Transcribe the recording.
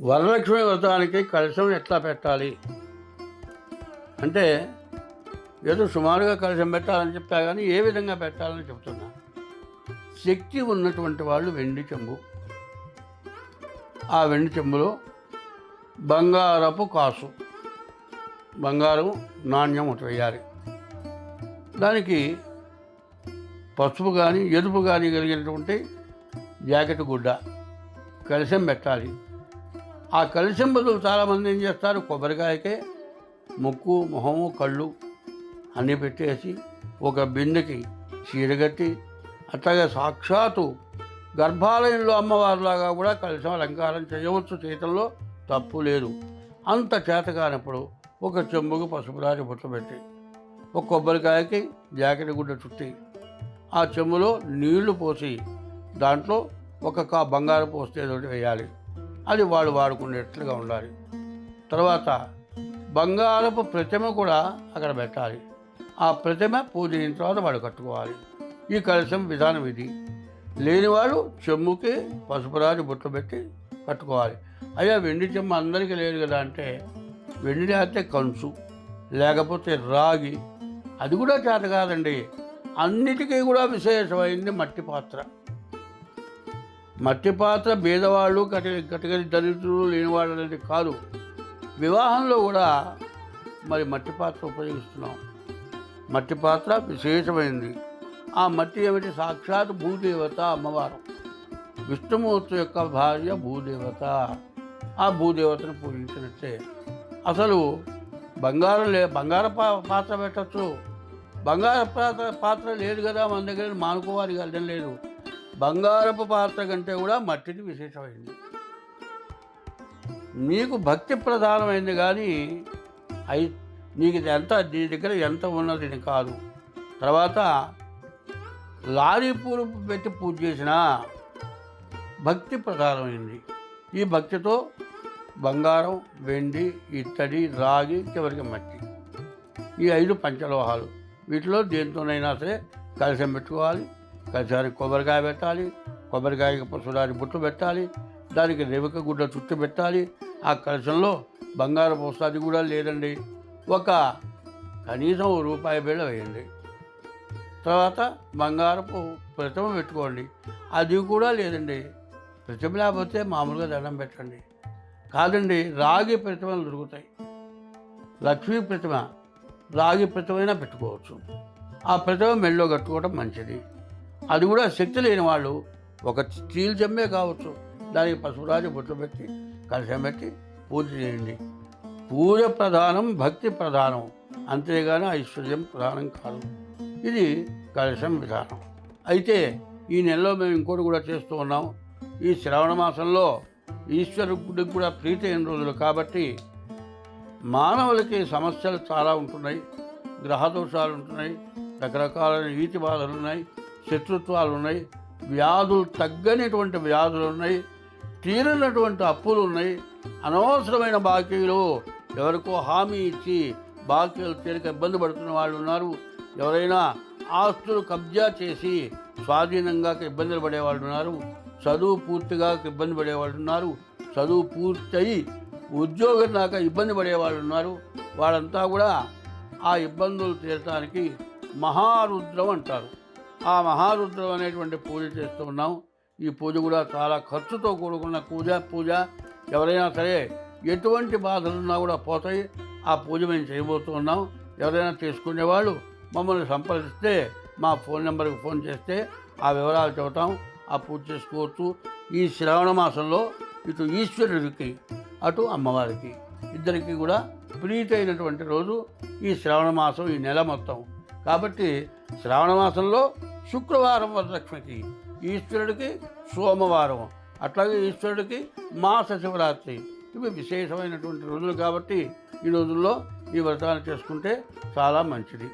వరలక్ష్మి వ్రతానికి కలశం ఎట్లా పెట్టాలి? అంటే ఏదో సుమారుగా కలశం పెట్టాలని చెప్తా కానీ ఏ విధంగా పెట్టాలని చెప్తున్నా. శక్తి ఉన్నటువంటి వాళ్ళు వెండి చెంబు. ఆ వెండి చెంబులో బంగారపు కాసు. బంగారం నాణ్యం ఒకటి వేయాలి. దానికి పసుపు కానీ ఎరుపు కానీ కలిగినటువంటి జాకెట్ గుడ్డ కలశం పెట్టాలి. ఆ కలశం బదులు చాలామంది ఏం చేస్తారు? కొబ్బరికాయకే ముక్కు మొహము కళ్ళు అన్నీ పెట్టేసి ఒక బిందెకి చీరగట్టి అట్లాగే సాక్షాత్తు గర్భాలయంలో అమ్మవారిలాగా కూడా కలశం అలంకారం చేయవచ్చు. చేతుల్లో తప్పు లేదు. అంత చేత కానప్పుడు ఒక చెంబుకు పసుపు రాజు బుట్ట పెట్టి ఒక కొబ్బరికాయకి జాకెట్ గుడ్డ చుట్టి ఆ చెంబులో నీళ్ళు పోసి దాంట్లో ఒక కా బంగారు పోస్తే ఒకటి వేయాలి. అది వాడు వాడుకునేట్లుగా ఉండాలి. తర్వాత బంగారపు ప్రతిమ కూడా అక్కడ పెట్టాలి. ఆ ప్రతిమ పూజైన తర్వాత వాడు కట్టుకోవాలి. ఈ కలశం విధానం ఇది. లేనివాడు చెమ్ముకి పసుపురాజు బుట్ట పెట్టి కట్టుకోవాలి. అయ్యా వెండి చెమ్మ అందరికీ లేదు కదా అంటే వెండి లేకపోతే కంచు లేకపోతే రాగి అది కూడా చేత కాదండి. అన్నిటికీ కూడా విశేషమైంది మట్టి పాత్ర. మట్టి పాత్ర బీదవాళ్ళు కటి కటికటి దరిద్రులు లేనివాళ్ళు అనేది కాదు. వివాహంలో కూడా మరి మట్టి పాత్ర ఉపయోగిస్తున్నాం. మట్టి పాత్ర విశేషమైంది. ఆ మట్టి ఏమిటి? సాక్షాత్ భూదేవత అమ్మవారు. విష్ణుమూర్తి యొక్క భార్య భూదేవత. ఆ భూదేవతను పూజించినట్టే. అసలు బంగారం లే బంగార పాత్ర పెట్టచ్చు. బంగార పాత్ర పాత్ర లేదు కదా మన దగ్గర మానుకోవాలి అర్థం లేదు. బంగారపు పాత్ర కంటే కూడా మట్టిది విశేషమైంది. నీకు భక్తి ప్రధానమైంది కానీ అయి నీకు ఇది ఎంత నీ దగ్గర ఎంత ఉన్నది కాదు. తర్వాత లారీ పూలు పెట్టి పూజ చేసిన భక్తి ప్రధానమైంది. ఈ భక్తితో బంగారం వెండి ఇత్తడి రాగి చివరికి మట్టి. ఈ ఐదు పంచలోహాలు. వీటిలో దేంతోనైనా సరే కలిసి పెట్టుకోవాలి. కలిసారి కొబ్బరికాయ పెట్టాలి కొబ్బరికాయకి పసుదారి బుట్టు పెట్టాలి దానికి రేవక గుడ్డ చుట్టు పెట్టాలి. ఆ కలశంలో బంగారు పోస్తాది కూడా లేదండి. ఒక కనీసం రూపాయి బిళ్ళ వేయండి. తర్వాత బంగారపు ప్రతిమ పెట్టుకోండి. అది కూడా లేదండి. ప్రతిమ లేకపోతే మామూలుగా దండం పెట్టండి. కాదండి రాగి ప్రతిమలు దొరుకుతాయి. లక్ష్మీ ప్రతిమ రాగి ప్రతిమైనా పెట్టుకోవచ్చు. ఆ ప్రతిమ మెళ్ళో కట్టుకోవడం మంచిది. అది కూడా శక్తి లేని వాళ్ళు. ఒక స్టీల్ జమ్మే కావచ్చు దానికి పశువురాజు బొట్లు పెట్టి కలశం పెట్టి పూజ చేయండి. పూజ ప్రధానం భక్తి ప్రధానం. అంతేగాని ఐశ్వర్యం ప్రధానం కాదు. ఇది కలశం విధానం. అయితే ఈ నెలలో మేము ఇంకోటి కూడా చేస్తూ ఉన్నాం. ఈ శ్రావణ మాసంలో ఈశ్వరుడికి కూడా ప్రీతి అయిన రోజులు కాబట్టి మానవులకి సమస్యలు చాలా ఉంటున్నాయి. గ్రహదోషాలు ఉంటున్నాయి. రకరకాలైన ఈతి బాధలు ఉన్నాయి. శత్రుత్వాలు ఉన్నాయి వ్యాధులు తగ్గనటువంటి వ్యాధులు ఉన్నాయి తీరినటువంటి అప్పులు ఉన్నాయి అనవసరమైన బాకీలు ఎవరికో హామీ ఇచ్చి బాకీలు తీరిక ఇబ్బంది పడుతున్న వాళ్ళు ఉన్నారు. ఎవరైనా ఆస్తులు కబ్జా చేసి స్వాధీనంగా ఇబ్బందులు పడేవాళ్ళు ఉన్నారు. చదువు పూర్తిగా ఇబ్బంది పడేవాళ్ళు ఉన్నారు. చదువు పూర్తయి ఉద్యోగం దాకా ఇబ్బంది పడేవాళ్ళు ఉన్నారు. వాళ్ళంతా కూడా ఆ ఇబ్బందులు తీరటానికి మహారుద్రం అంటారు. ఆ మహారుద్రం అనేటువంటి పూజ చేస్తూ ఉన్నాం. ఈ పూజ కూడా చాలా ఖర్చుతో కూడుకున్న పూజ పూజ ఎవరైనా సరే ఎటువంటి బాధలున్నా కూడా పోతాయి. ఆ పూజ మేము చేయబోతూ ఉన్నాం. ఎవరైనా తీసుకునేవాళ్ళు మమ్మల్ని సంప్రదిస్తే మా ఫోన్ నెంబర్కి ఫోన్ చేస్తే ఆ వివరాలు చెబుతాం. ఆ పూజ చేసుకోవచ్చు. ఈ శ్రావణ మాసంలో ఇటు ఈశ్వరుడికి అటు అమ్మవారికి ఇద్దరికి కూడా ప్రీతి అయినటువంటి రోజు ఈ శ్రావణ మాసం ఈ నెల మొత్తం. కాబట్టి శ్రావణ మాసంలో శుక్రవారం వరలక్ష్మికి ఈశ్వరుడికి సోమవారం అట్లాగే ఈశ్వరుడికి మాస శివరాత్రి. ఇవి విశేషమైనటువంటి రోజులు కాబట్టి ఈ రోజుల్లో ఈ వ్రతాన్ని చేసుకుంటే చాలా మంచిది.